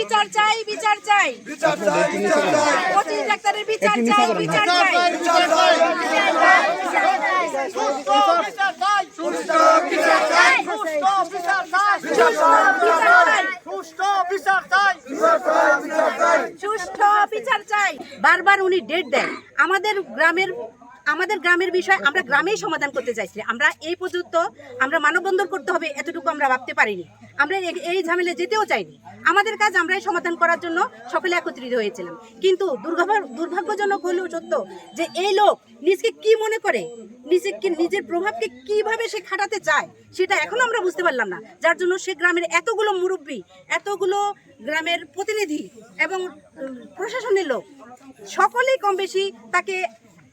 বিচার চাই বিচার চাই। বিচার চাই বিচার চাই। ডাক্তারের বিচার চাই বিচার চাই। বিচার চাই। সুষ্ঠু বিচার চাই বারবার উনি ডেট দেন। আমাদের গ্রামের আমাদের গ্রামের বিষয় আমরা গ্রামেই সমাধান করতে চাইছি। আমরা এই পর্যন্ত আমরা মানববন্ধন করতে হবে এতটুকু আমরা ভাবতে পারিনি। আমরা এই ঝামেলা যেতেও চাইনি। আমাদের কাজ আমরাই সমাধান করার জন্য সকলে একত্রিত হয়েছিলাম। কিন্তু দুর্ভাগ্য দুর্ভাগ্যজনক হলেও সত্য যে এই লোক নিজকে কি মনে করে, নিজেকে নিজের প্রভাবকে কীভাবে সে খাটাতে চায়, সেটা এখনও আমরা বুঝতে পারলাম না। যার জন্য সে গ্রামের এতগুলো মুরব্বী, এতগুলো গ্রামের প্রতিনিধি এবং প্রশাসনের লোক সকলেই কম বেশি তাকে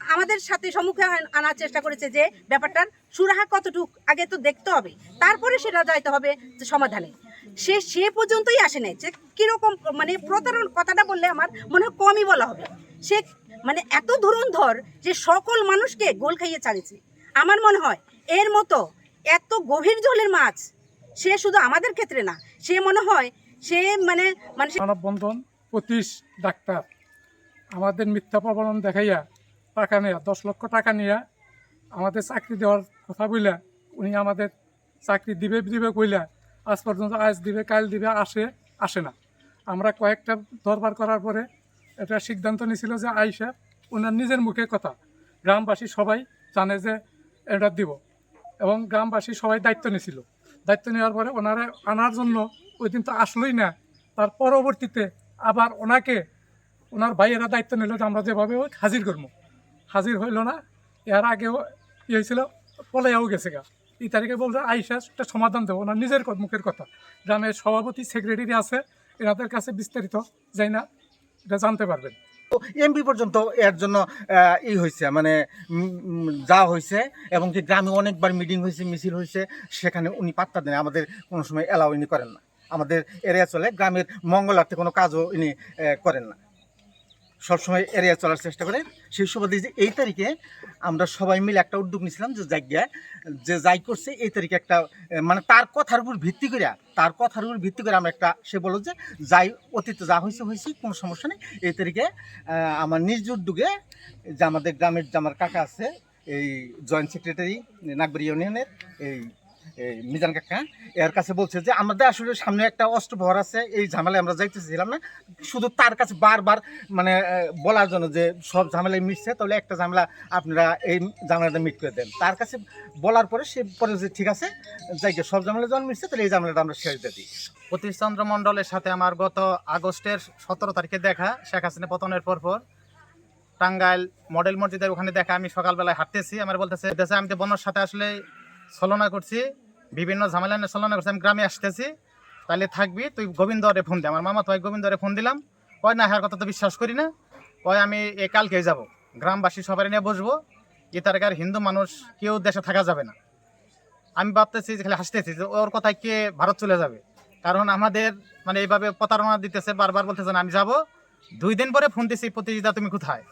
আমাদের সাথে সম্মুখে আন- আনার চেষ্টা করেছে যে ব্যাপারটার সুরাহা কতটুক আগে তো দেখতে হবে। তারপরে সেটা যাইতে হবে সমাধানে। সে সে পর্যন্তই আসে নাই। যে কীরকম মানে প্রতারণ কথাটা বললে আমার মনে হয় কমই বলা হবে। সে মানে এত ধুরন্ধর যে সকল মানুষকে গোল খাইয়ে চালিয়েছে আমার মনে হয় এর মতো এত গভীর জলের মাছ সে শুধু আমাদের ক্ষেত্রে না, সে মনে হয় সে মানে মানে মানববন্ধন, পঁচিশ ডাক্তার। আমাদের মিথ্যা প্রবণন দেখাইয়া টাকা নেয়া, দশ লক্ষ টাকা নিয়া আমাদের চাকরি দেওয়ার কথা বইলা, উনি আমাদের চাকরি দিবে দিবে কইলা, আজ পর্যন্ত আজ দিবে, কাল দিবে, আসে আসে না। আমরা কয়েকটা দরবার করার পরে এটা সিদ্ধান্ত নিয়েছিল যে আইসা ওনার নিজের মুখে কথা। গ্রামবাসী সবাই জানে যে এটা দিব এবং গ্রামবাসী সবাই দায়িত্ব নিয়েছিল দায়িত্ব নেওয়ার পরে ওনারা আনার জন্য ওই দিন তো আসলোই না। তার পরবর্তীতে আবার ওনাকে, ওনার ভাইয়েরা দায়িত্ব নিল আমরা যেভাবে হাজির করব। হাজির হইল না। এর আগেও কি হয়েছিল পলাইয়াও গেছে গা। এই তারিখে বলছে আইসা একটা সমাধান দেবো। না নিজের মুখের কথা। গ্রামের সভাপতি সেক্রেটারি আছে এনাদের কাছে বিস্তারিত যাই না এটা জানতে পারবেন। এমপি পর্যন্ত এর জন্য ই হয়েছে মানে উম, হয়েছে এবং কি গ্রামে অনেকবার মিটিং হয়েছে মিছিল হয়েছে সেখানে উনি পাত্তা দেন। আমাদের কোনো সময় অ্যালাউ ইনি করেন না। আমাদের এরিয়া চলে গ্রামের মঙ্গলার্থে কোনো কাজও ইনি করেন না। সবসময় এরিয়া চলার চেষ্টা করে। সেই সুবাদে যে এই তারিখে আমরা সবাই মিলে একটা উদ্যোগ নিয়েছিলাম যে জায়গায় যে যাই করছে এই তারিখে একটা মানে তার কথার উপর ভিত্তি করে তার কথার উপর ভিত্তি করে আমরা একটা, সে বলল যে যাই, অতীতে যা হয়েছে হয়েছে কোনো সমস্যা নেই। এই তারিখে আমার নিজ উদ্যোগে যে আমাদের গ্রামের যে আমার কাকা আছে, এই জয়েন্ট সেক্রেটারি নাগবাড়ি ইউনিয়নের এই মিজান কাকা, এর কাছে বলছে যে, আমাদের আসলে সামনে একটা অষ্টপ্রহর আছে, এই ঝামেলায় আমরা যাইতেছিলাম না। শুধু তার কাছে বারবার মানে বলার জন্য যে সব ঝামেলায় মিশছে, তাহলে একটা ঝামেলা আপনারা এই ঝামেলাটা মিট করে দেন। তার কাছে বলার পরে সে পরে যে, ঠিক আছে, যাই সব ঝামেলা যখন মিশছে, তাহলে এই ঝামেলাটা আমরা শেষ দিয়ে দিই। প্রতিশচন্দ্র মণ্ডলের সাথে আমার গত আগস্টের সতেরো তারিখে দেখা, শেখ হাসিনা পতনের পর পর। টাঙ্গাইল মডেল মসজিদের ওখানে দেখা, আমি সকালবেলায় হাঁটতেছি। আমার বলতেছে আমি তো বন্যার সাথে আসলে ছলনা করছি, বিভিন্ন ঝামেলা নিয়ে ছলনা করছি, আমি গ্রামে আসতেছি। তাহলে থাকবি, তুই গোবিন্দরে ফোন দে। আমার মামা তো গোবিন্দরে ফোন দিলাম। কয়, না হ্যাঁ কথা তো বিশ্বাস করি না। কয়, আমি এই কালকেই যাব। গ্রামবাসী সবাই নিয়ে বসবো। এ তারকার হিন্দু মানুষ, কেউ দেশে থাকা যাবে না। আমি ভাবতেছি যে, খালি হাসতেছি যে, ওর কথায় কে ভারত চলে যাবে? কারণ আমাদের মানে এইভাবে প্রতারণা দিতেছে, বারবার বলতেছে না, আমি যাব। দুই দিন পরে ফোন দিছি, প্রতিযোগিতা, তুমি কোথায়?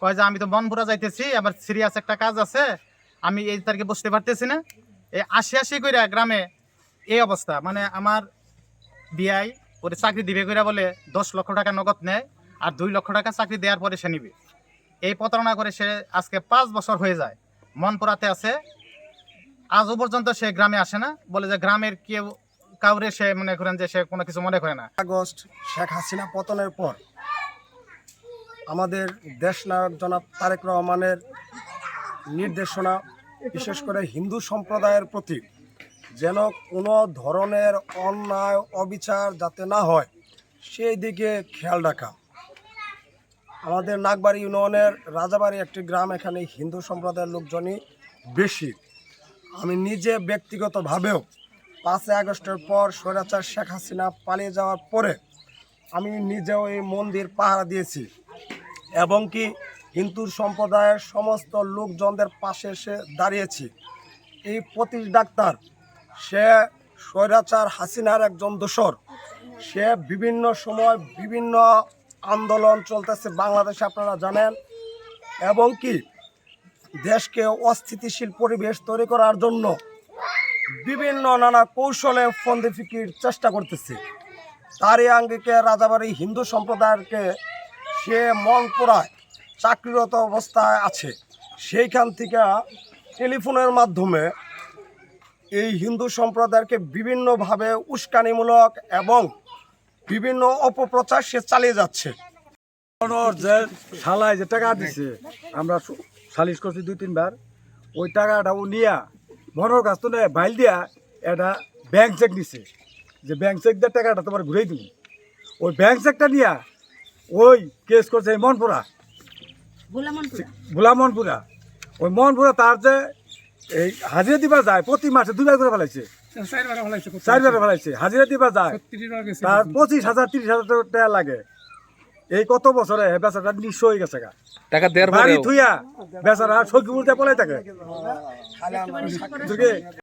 কয় যে, আমি তো মনপুরা যাইতেছি, আমার সিরিয়াস একটা কাজ আছে। আমি এই তারিখে বসতে পারতেছি না। এই আশি আশি কইরা গ্রামে এই অবস্থা। মানে আমার বিআই ওরে চাকরি দিবে কইরা বলে দশ লক্ষ টাকা নগদ নেয় আর দুই লক্ষ টাকা চাকরি দেওয়ার পরে সে নিবে। এই প্রতারণা করে সে আজকে পাঁচ বছর হয়ে যায়। মন মনপুরাতে আছে। আজও পর্যন্ত সে গ্রামে আসে না। বলে যে গ্রামের কেউ কাউরে সে মনে করেন যে সে কোনো কিছু মনে করে না। আগস্ট শেখ হাসিনা পতনের পর আমাদের দেশ নায়ক জনাব তারেক রহমানের নির্দেশনা বিশেষ করে হিন্দু সম্প্রদায়ের প্রতি যেন কোনো ধরনের অন্যায়, অবিচার যাতে না হয়, সেই দিকে খেয়াল রাখা। আমাদের নাগবাড়ি ইউনিয়নের রাজাবাড়ি একটি গ্রাম, এখানে হিন্দু সম্প্রদায়ের লোকজনই বেশি। আমি নিজে ব্যক্তিগতভাবেও পাঁচই আগস্টের পর স্বৈরাচার শেখ হাসিনা পালিয়ে যাওয়ার পরে আমি নিজেও এই মন্দির পাহারা দিয়েছি। এবং কি হিন্দু সম্প্রদায়ের সমস্ত লোকজনদের পাশে এসে দাঁড়িয়েছি। এই পঁচিশ ডাক্তার, সে স্বৈরাচার হাসিনার একজন দোসর সে বিভিন্ন সময় বিভিন্ন আন্দোলন চলতেছে বাংলাদেশে, আপনারা জানেন। এবং কি, দেশকে অস্থিতিশীল পরিবেশ তৈরি করার জন্য বিভিন্ন নানা কৌশলে ফন্দি ফিকির চেষ্টা করতেছে। তারই আঙ্গিকে রাজাবাড়ি হিন্দু সম্প্রদায়কে সে মন পোড়ায়। চাকরিরত অবস্থায় আছে। সেইখান থেকে টেলিফোনের মাধ্যমে এই হিন্দু সম্প্রদায়কে বিভিন্নভাবে উস্কানিমূলক এবং বিভিন্ন অপপ্রচার সে চালিয়ে যাচ্ছে। যে শালায় যে টাকা দিছে, আমরা সালিশ করছি দুই, তিনবার। ওই টাকাটা ও নিয়া মনোর কাছ তো বাইল দিয়া এটা ব্যাংক চেক নিছে যে ব্যাংক চেক দিয়ে টাকাটা তোমার ঘুরেই দিব। ওই ব্যাংক চেকটা নিয়া ওই কেস করছে মনপুরা। ভোলা মনপুরা ওই মনপুরা তার যে এই হাজিরা দিবা যায় প্রতি মাসে দুবার করে ফেলাইছে। চারবার ফেলাইছে হাজিরা দিবা যায়। তার পঁচিশ হাজার তিরিশ হাজার টাকা লাগে। এই কত বছরে বেচারা নিঃস্ব হয়ে গেছে গা। টাকা দেওয়ার বাড়ি থুইয়া বেচারা সখী উল্টে পলাই থাকে।